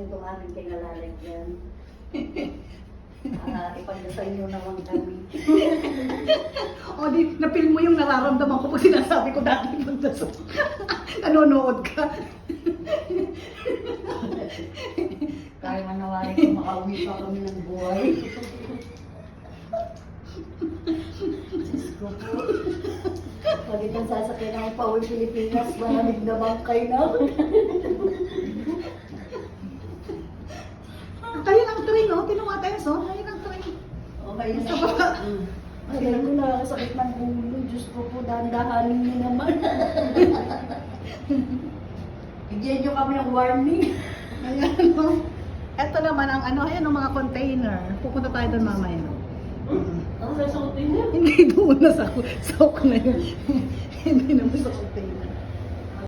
nitong aming kinalalagyan. Ah, ipagdasal niyo naman kami. O di, napil mo yung nararamdaman ko pag sinasabi ko dati magdasal. Nanonood ka. Kaya manawari ko makauwi pa kami ng buhay. Diyos ko po. Pag itong sasakyan ng Paul Pilipinas, malamig na bangkay na. Kayo ng train, no? Tinuwa tayo, so. Kayo ng train. Okay na. Sa baba. Ay, ko nakakasakit ng ulo. Diyos ko po, dahan-dahanin niyo naman. Bigyan niyo kami ng warning. Ayan, no? Ito naman ang ano, ayan ang mga container. Pupunta tayo doon mamaya. Ang sasutin niya. Hindi doon na sa sa na yun. Hindi naman sa container.